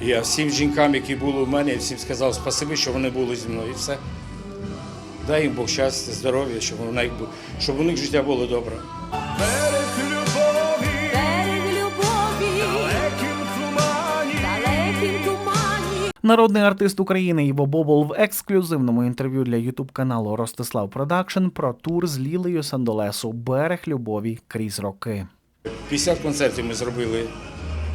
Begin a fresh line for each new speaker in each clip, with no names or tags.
Я всім жінкам, які були у мене, всім сказав спасибі, що вони були зі мною. І все. Дай їм Бог щастя, здоров'я, щоб у них, бу- щоб у них життя було добре.
Берег любові,
Берег любові,
далеким тумані.
далеким тумані.
Народний артист України Іво Бобол в ексклюзивному інтерв'ю для ютуб каналу Ростислав Продакшн про тур з Лілею Сандолесу Берег любові крізь роки.
50 концертів ми зробили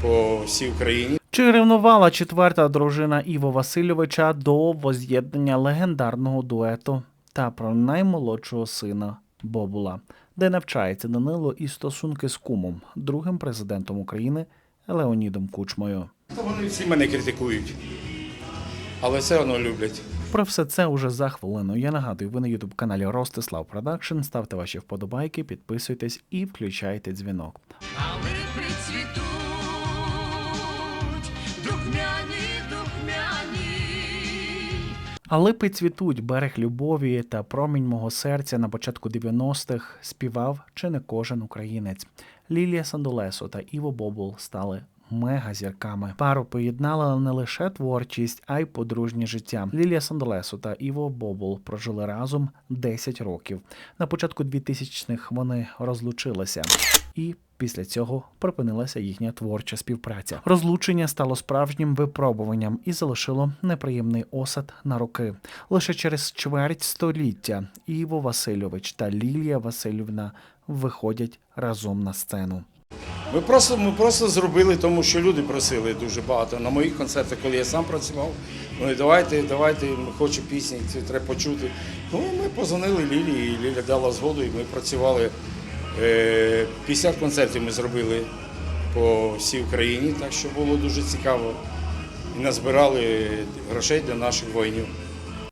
по всій Україні.
Чи ревнувала четверта дружина Іво Васильовича до воз'єднання легендарного дуету та про наймолодшого сина Бобула, де навчається Данило і стосунки з кумом, другим президентом України Леонідом Кучмою.
Вони всі мене критикують, але все одно люблять.
Про все це уже за хвилину. Я нагадую, ви на ютуб каналі Ростислав Продакшн. Ставте ваші вподобайки, підписуйтесь і включайте дзвінок.
Але
А липи цвітуть, берег любові та промінь мого серця на початку 90-х співав чи не кожен українець. Лілія Сандолесо та Іво Бобул стали мегазірками. Пару поєднала не лише творчість, а й подружнє життя. Лілія Сандолесо та Іво Бобул прожили разом 10 років. На початку 2000-х вони розлучилися. І після цього припинилася їхня творча співпраця. Розлучення стало справжнім випробуванням і залишило неприємний осад на роки. Лише через чверть століття Іво Васильович та Лілія Васильівна виходять разом на сцену.
Ми просто, ми просто зробили, тому що люди просили дуже багато. На моїх концертах, коли я сам працював, вони давайте, давайте, хочемо пісні, це треба почути. Ну, ми позвонили Лілі, і Ліля дала згоду, і ми працювали. Е, 50 концертів ми зробили по всій Україні, так що було дуже цікаво. І назбирали грошей для наших воїнів.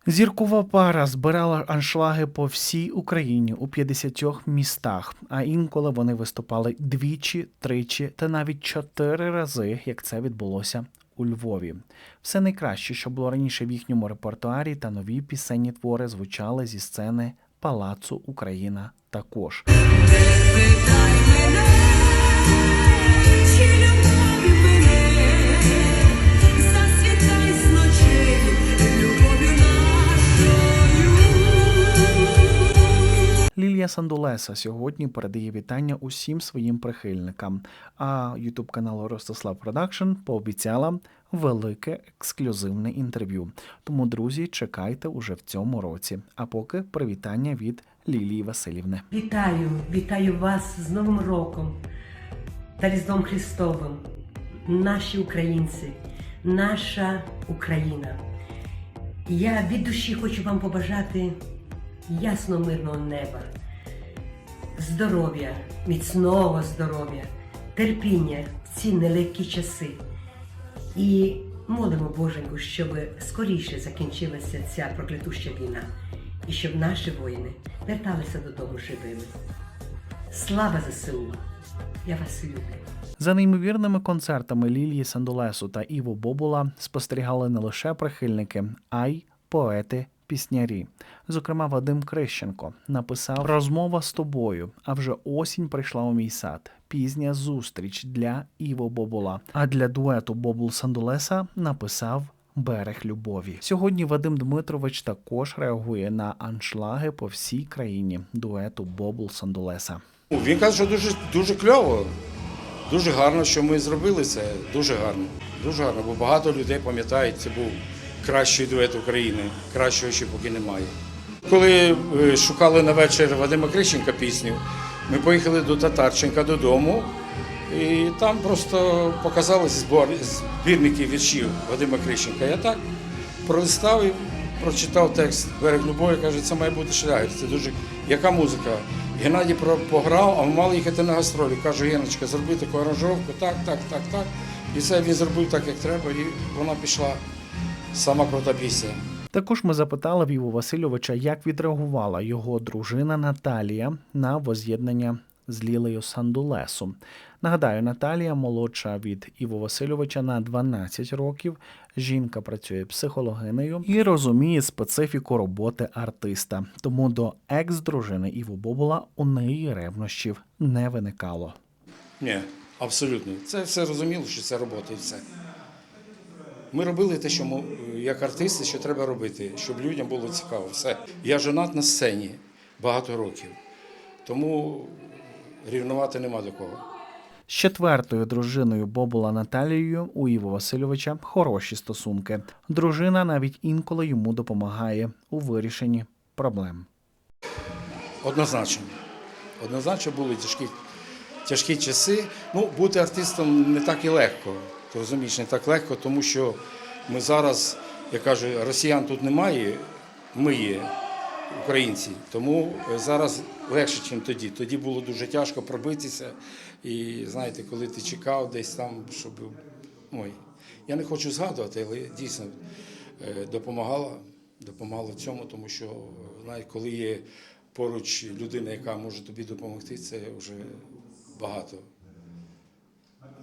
Зіркова пара збирала аншлаги по всій Україні у 50 містах, а інколи вони виступали двічі, тричі та навіть чотири рази, як це відбулося у Львові. Все найкраще, що було раніше в їхньому репертуарі, та нові пісенні твори звучали зі сцени Палацу Україна також. Лілія Сандулеса сьогодні передає вітання усім своїм прихильникам. А Ютуб канал Ростислав Продакшн пообіцяла велике ексклюзивне інтерв'ю. Тому, друзі, чекайте уже в цьому році. А поки привітання від Лілії Васильівни.
Вітаю, вітаю вас з Новим роком та Різдвом Христовим, наші українці, наша Україна. Я від душі хочу вам побажати ясного мирного неба, здоров'я, міцного здоров'я, терпіння в ці нелегкі часи. І молимо Боженьку, щоб скоріше закінчилася ця проклятуща війна, і щоб наші воїни верталися додому живими. Слава ЗСУ! Я вас люблю.
За неймовірними концертами Лілії Сандолесу та Іво Бобула спостерігали не лише прихильники, а й поети. Піснярі, зокрема, Вадим Крищенко написав Розмова з тобою. А вже осінь прийшла у мій сад. Пізня зустріч для Іво Бобула. А для дуету Бобул Сандулеса написав Берег любові. Сьогодні Вадим Дмитрович також реагує на аншлаги по всій країні дуету Бобул Сандулеса.
Він каже, що дуже, дуже кльово, дуже гарно, що ми зробили це. Дуже гарно. Дуже гарно, бо багато людей пам'ятають, це був кращий дует України. Кращого ще поки немає. Коли е, шукали на вечір Вадима Крищенка пісню, ми поїхали до Татарченка додому, і там просто показали збор, збірники віршів Вадима Крищенка. Я так пролистав і прочитав текст Берег любові, каже, це має бути шлягер. Це дуже яка музика. Геннадій пограв, а ми мали їхати на гастролі. Кажу, Геночка, зроби таку аранжировку, так, так, так, так. І все він зробив так, як треба, і вона пішла. Сама крута пісня.
Також ми запитали в Іво Васильовича, як відреагувала його дружина Наталія на воз'єднання з Лілею Сандулесу. Нагадаю, Наталія молодша від Іво Васильовича на 12 років. Жінка працює психологинею і розуміє специфіку роботи артиста. Тому до екс-дружини Іво Бобула у неї ревнощів не виникало.
Ні, абсолютно. Це все розуміло, що це робота і все. Ми робили те, що ми, як артисти, що треба робити, щоб людям було цікаво. Все. Я женат на сцені багато років, тому рівнувати нема до кого.
З четвертою дружиною Бобула Наталією у Іво Васильовича хороші стосунки. Дружина навіть інколи йому допомагає у вирішенні проблем.
Однозначно. Однозначно були тяжкі, тяжкі часи. Ну, бути артистом не так і легко. Ти розумієш, не так легко, тому що ми зараз, я кажу, росіян тут немає, ми є українці. Тому е, зараз легше, ніж тоді. Тоді було дуже тяжко пробитися. І знаєте, коли ти чекав десь там, щоб. Ой, я не хочу згадувати, але дійсно е, допомагала, допомагала цьому, тому що знаєте, коли є поруч людина, яка може тобі допомогти, це вже багато.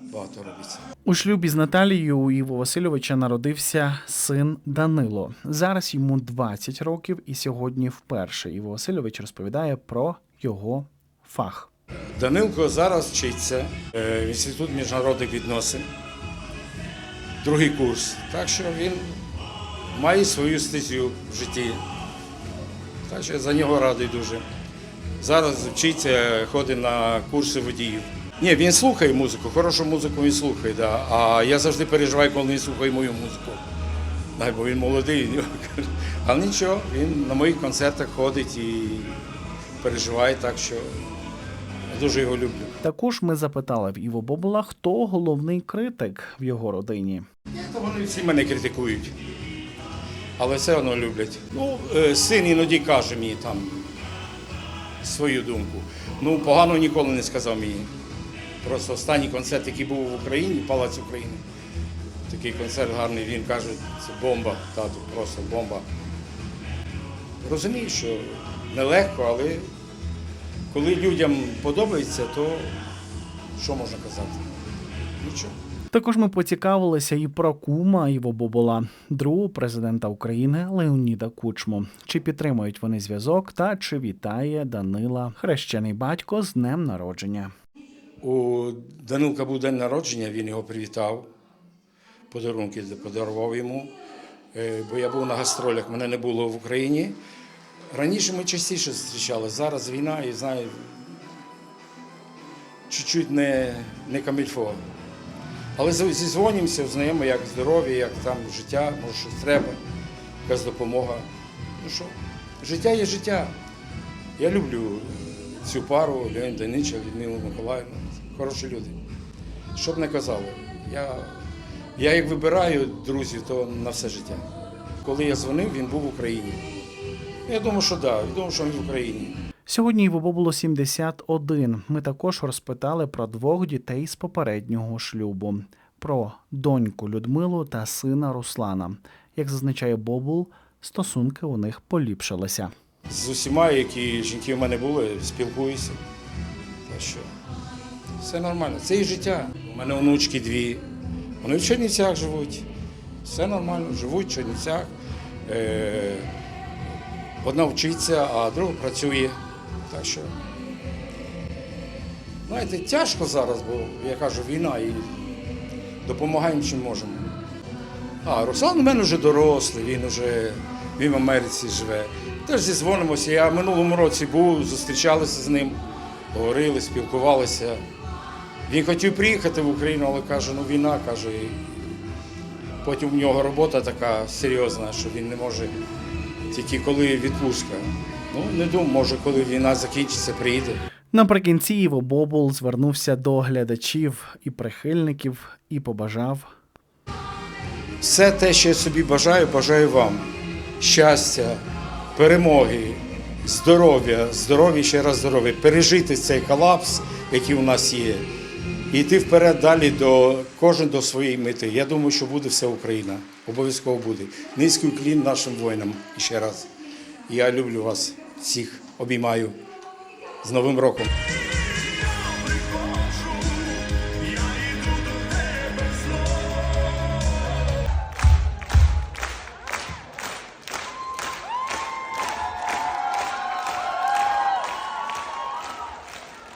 Багато робиться.
У шлюбі з Наталією у Іво Васильовича народився син Данило. Зараз йому 20 років, і сьогодні вперше Іво Васильович розповідає про його фах.
Данилко зараз вчиться е, в Інститут міжнародних відносин, другий курс. Так що він має свою стезю в житті. Так що я за нього радий дуже. Зараз вчиться, ходить на курси водіїв. Ні, він слухає музику, хорошу музику він слухає, да. а я завжди переживаю, коли він слухає мою музику. Бо він молодий. Але нічого, він на моїх концертах ходить і переживає так, що я дуже його люблю.
Також ми запитали в Іво Бобула, хто головний критик в його родині.
Та вони всі мене критикують, але все одно люблять. Ну, е, син іноді каже мені там свою думку. Ну, погано ніколи не сказав мені. Просто останній концерт, який був в Україні, Палац України. Такий концерт гарний, він каже, це бомба, тату, просто бомба. Розумію, що нелегко, але коли людям подобається, то що можна казати? Нічого.
Також ми поцікавилися і про кума Іво Бобола, другого президента України Леоніда Кучму. Чи підтримують вони зв'язок та чи вітає Данила хрещений батько з днем народження?
У Данилка був день народження, він його привітав, подарунки подарував йому. Е, Бо я був на гастролях, мене не було в Україні. Раніше ми частіше зустрічалися, зараз війна і знаю, чуть-чуть не, не камільфо. Але зі- зізвонимося, знаємо, як здоров'я, як там життя, може щось треба, якась допомога. Ну що, життя є життя. Я люблю цю пару Леонід Данича, Людмилу Миколаївну. Хороші люди. Що б не казали, я, я як вибираю друзів, то на все життя. Коли я дзвонив, він був в Україні. Я думав, що так, да, я думав, що він в Україні.
Сьогодні Іво Бобулу 71. Ми також розпитали про двох дітей з попереднього шлюбу, про доньку Людмилу та сина Руслана. Як зазначає Бобул, стосунки у них поліпшилися.
З усіма, які жінки в мене були, спілкуюся. Так що все нормально. Це і життя. У мене онучки дві. Вони в Чернівцях живуть. Все нормально, живуть в Чернівцях. Е, одна вчиться, а друга працює. Так що, знаєте, тяжко зараз, бо я кажу, війна і допомагаємо чим можемо. А, Руслан у мене вже дорослий, він вже він в Америці живе. Теж зізвонимося. Я в минулому році був, зустрічалися з ним, говорили, спілкувалися. Він хотів приїхати в Україну, але каже, ну війна, каже. і Потім в нього робота така серйозна, що він не може тільки коли відпустка. Ну, не думаю, може, коли війна закінчиться, приїде.
Наприкінці Іво Бобул звернувся до глядачів і прихильників і побажав
Все те, що я собі бажаю, бажаю вам. Щастя, перемоги, здоров'я, здоров'я, ще раз здоров'я, пережити цей колапс, який у нас є, і йти вперед далі до кожен до своєї мети. Я думаю, що буде вся Україна. Обов'язково буде. Низький клін нашим воїнам. І ще раз. Я люблю вас всіх, обіймаю з Новим роком.